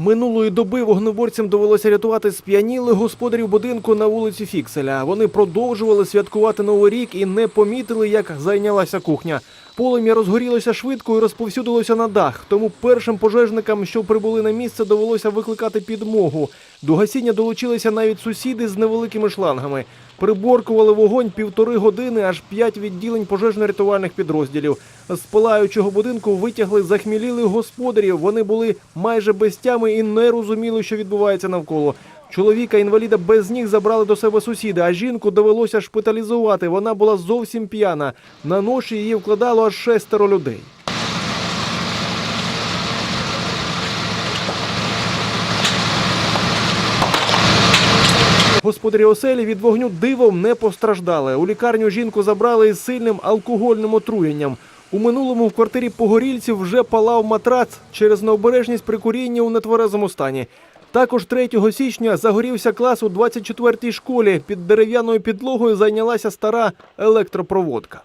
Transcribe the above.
Минулої доби вогнеборцям довелося рятувати сп'янілих господарів будинку на вулиці Фікселя. Вони продовжували святкувати новий рік і не помітили, як зайнялася кухня. Полум'я розгорілося швидко і розповсюдилося на дах. Тому першим пожежникам, що прибули на місце, довелося викликати підмогу. До гасіння долучилися навіть сусіди з невеликими шлангами. Приборкували вогонь півтори години, аж п'ять відділень пожежно-рятувальних підрозділів. З палаючого будинку витягли захмілілих господарів. Вони були майже без тями і не розуміли, що відбувається навколо. Чоловіка інваліда без ніг забрали до себе сусіди, а жінку довелося шпиталізувати. Вона була зовсім п'яна. На ноші її вкладало аж шестеро людей. Господарі оселі від вогню дивом не постраждали. У лікарню жінку забрали із сильним алкогольним отруєнням. У минулому в квартирі погорільців вже палав матрац через необережність при курінні у нетверезому стані. Також 3 січня загорівся клас у 24-й школі. Під дерев'яною підлогою зайнялася стара електропроводка.